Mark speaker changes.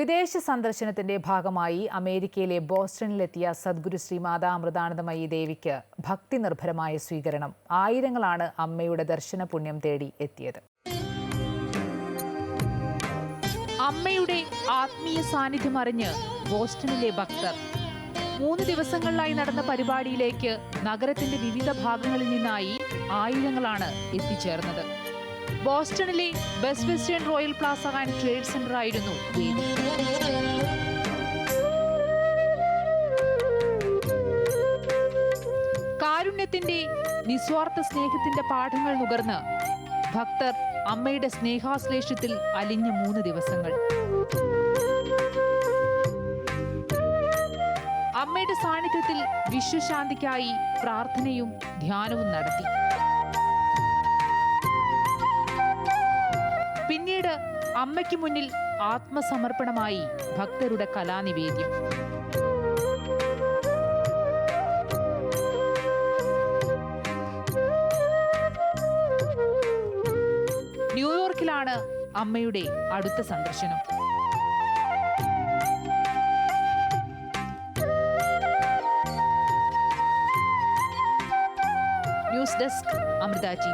Speaker 1: വിദേശ സന്ദർശനത്തിന്റെ ഭാഗമായി അമേരിക്കയിലെ ബോസ്റ്റണിലെത്തിയ സദ്ഗുരു ശ്രീ മാതാ അമൃതാനന്ദമയി ദേവിക്ക് ഭക്തി നിർഭരമായ സ്വീകരണം. ആയിരങ്ങളാണ് അമ്മയുടെ ദർശന പുണ്യം തേടി എത്തിയത്.
Speaker 2: അമ്മയുടെ ആത്മീയ സാന്നിധ്യം അറിഞ്ഞ് ബോസ്റ്റണിലെ ഭക്തർ മൂന്ന് ദിവസങ്ങളിലായി നടന്ന പരിപാടിയിലേക്ക് നഗരത്തിന്റെ വിവിധ ഭാഗങ്ങളിൽ നിന്നായി ആയിരങ്ങളാണ് എത്തിച്ചേർന്നത്. ബോസ്റ്റണിലെ Best Western Royal Plaza and Trade Center ആയിരുന്നു കാരുണ്യത്തിന്റെ നിസ്വാർത്ഥ സ്നേഹത്തിന്റെ പാഠങ്ങൾ നുകർന്ന് ഭക്തർ അമ്മയുടെ സ്നേഹാശ്ലേഷത്തിൽ അലിഞ്ഞ മൂന്ന് ദിവസങ്ങൾ. അമ്മയുടെ സാന്നിധ്യത്തിൽ വിശ്വശാന്തിക്കായി പ്രാർത്ഥനയും ധ്യാനവും നടത്തി. അമ്മയ്ക്ക് മുന്നിൽ ആത്മസമർപ്പണമായി ഭക്തരുടെ കലാനിവേദ്യം. ന്യൂയോർക്കിലാണ് അമ്മയുടെ അടുത്ത സന്ദർശനം. News desk Amrita T